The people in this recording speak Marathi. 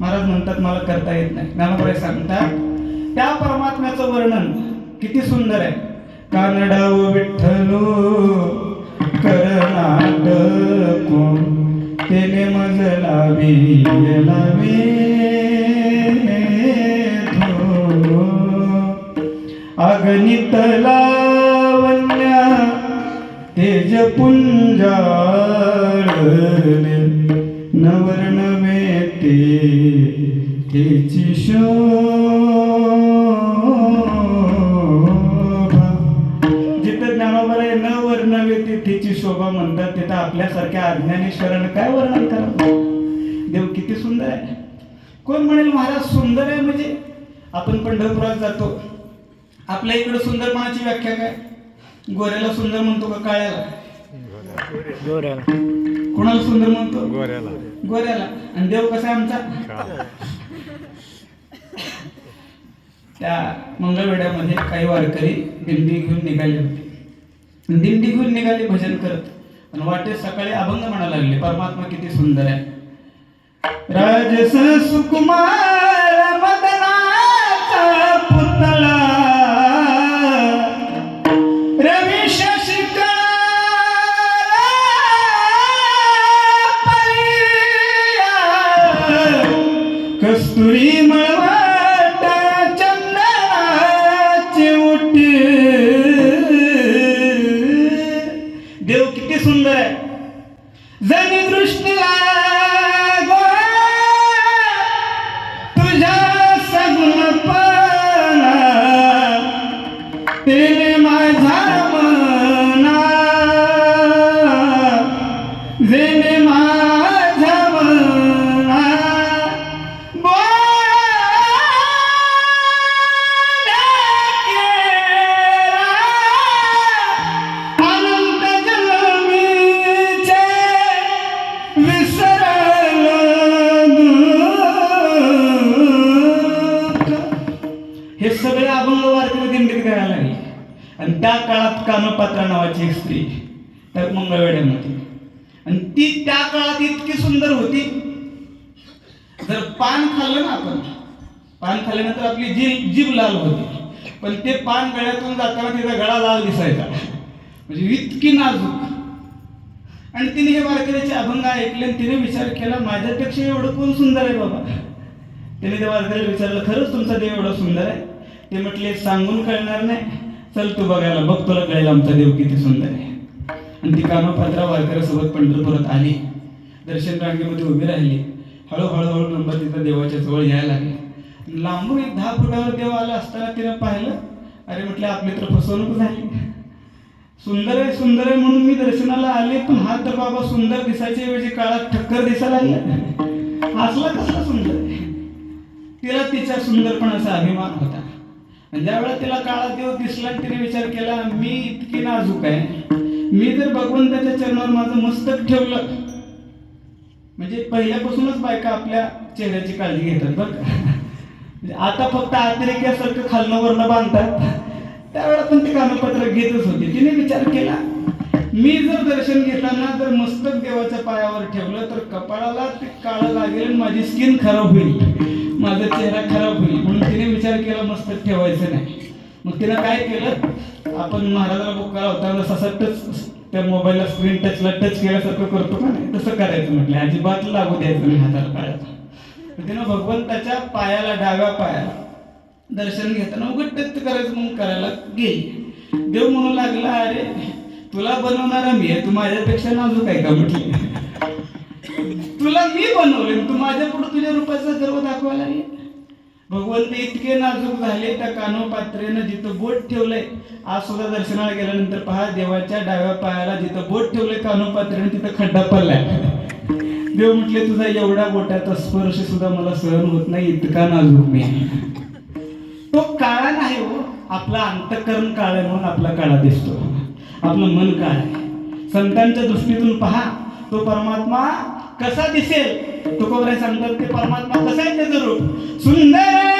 महाराज म्हणतात मला करता येत नाही. ज्ञानोबाई सांगतात त्या परमात्म्याचं वर्णन किती सुंदर आहे. कानडाव विठ्ठलो करनाटको तेने मज लावी लावी धो. अगणित लावण्या तेज पुंजाळले नवर ते तेची शोभा. जिथं ज्ञानोबाला न वर्णवे तिथेची शोभा म्हणतात तिथं आपल्यासारख्या अज्ञानेश्वरानं काय वर्णन करावं? देव किती सुंदर आहे. कोण म्हणेल महाराज सुंदर आहे म्हणजे? आपण पंढरपुरात जातो. आपल्या इकडं सुंदरपणाची व्याख्या काय? गोऱ्याला सुंदर म्हणतो का काळ्याला? कोणाला सुंदर म्हणतो? गोऱ्याला. गोऱ्याला. आणि देव कसा आमचा? त्या मंगळवेड्यामध्ये काही वारकरी दिंडी घेऊन निघाले होते. दिंडी घेऊन निघाले भजन करत. आणि वाटेत सकाळी अभंग म्हणा लागले परमात्मा किती सुंदर आहे. राजस सुकुमार कस्तुरी मळवट चंदनाची उठी. देव किती सुंदर आहे. जनी दृष्टीला करायला लागली आणि त्या काळात कानोपात्रा नावाची एक स्त्री त्या मंगळवेड्यामध्ये. आणि ती त्या काळात इतकी सुंदर होती. जर पान खाल्लं ना आपण पान खाल्ल्यानंतर आपली जीभ जीभ लाल होती. पण ते पान गळ्यातून जाताना तिचा गळा लाल दिसायचा. म्हणजे इतकी नाजूक. आणि तिने हे वारकऱ्याचे अभंग ऐकले आणि तिने विचार केला माझ्यापेक्षा एवढं कोण सुंदर आहे बाबा? तिने त्या वारकऱ्याला विचारलं खरंच तुमचा देव एवढा सुंदर आहे? ते म्हटले सांगून कळणार नाही. चल तू बघायला बघ तुला कळेल आमचा देव किती सुंदर आहे. आणि ती कानोपात्रा वारकऱ्यासोबत पंढरपुरात आली. दर्शन रांगेमध्ये उभी राहिली. हळूहळू हळू नंबर तिथं देवाच्या जवळ यायला लागले. लांबून एक दहा फुटावर देव आला असताना तिनं पाहिलं. अरे म्हटलं आपली तर फसवणूक झाली. सुंदर आहे सुंदर आहे म्हणून मी दर्शनाला आले पण हा तर बाबा सुंदर दिसायच्या ऐवजी काळात ठक्कर दिसायला लागला असला कसला सुंदर आहे? तिला तिच्या सुंदरपणाचा अभिमान होता. ज्या ज्यावेळेला तिला काळा देव दिसला तिने विचार केला मी इतकी नाजूक आहे. मी जर भगवंताच्या चरणावर माझं मस्तक ठेवलं म्हणजे पहिल्यापासूनच बायका आपल्या चेहऱ्याची काळजी घेतात बरं का. म्हणजे आता फक्त अतिरेक्यासारखं खालनं वरनं बांधतात. त्यावेळेला पण ती कानपत्र घेतच होती. तिने विचार केला मी जर दर्शन घेताना जर मस्तक देवाच्या पायावर ठेवलं तर कपाळाला ते काळं लागेल आणि माझी स्किन खराब होईल. माझा चेहरा खराब होईल. म्हणून तिने विचार केला मस्तक ठेवायचं नाही. मग तिनं काय केलं? आपण महाराजाला बुक होता ससा टच त्या मोबाईलला स्क्रीन टचला टच केल्यासारखं करतो का नाही? तसं करायचं म्हटलं. अजिबात लागू द्यायचं नाही हाताला पायाचा तिनं भगवंताच्या पायाला डाव्या पायाला दर्शन घेताना उघड टच करायचं म्हणून करायला गेली. देव म्हणू लागला अरे तुला बनवणारा मी आहे तू माझ्यापेक्षा नाजूक आहे का म्हटली? तुला मी बनवले तू माझ्या पुढे तुझ्या रूपाचा गर्व दाखवायला लागले? भगवंत इतके नाजूक झाले त्या कानोपात्रेनं जिथं बोट ठेवलंय आज सुद्धा दर्शनाला गेल्यानंतर पहा देवाच्या डाव्या पायाला जिथं बोट ठेवलंय कानो पात्रेनं तिथं खड्डा पडलाय. देव म्हटले तुझा एवढा बोटाचा स्पर्श सुद्धा मला सहन होत नाही इतका नाजूक मी तो काळा नाही हो आपला अंतकरण काळ आहे म्हणून आपला काळा दिसतो. आपलं मन काय संतांच्या दृष्टीतून पहा तो परमात्मा कसा दिसेल? तुकोबरे सांगतात ते परमात्मा कसा आहे त्याचं रूप? सुंदर!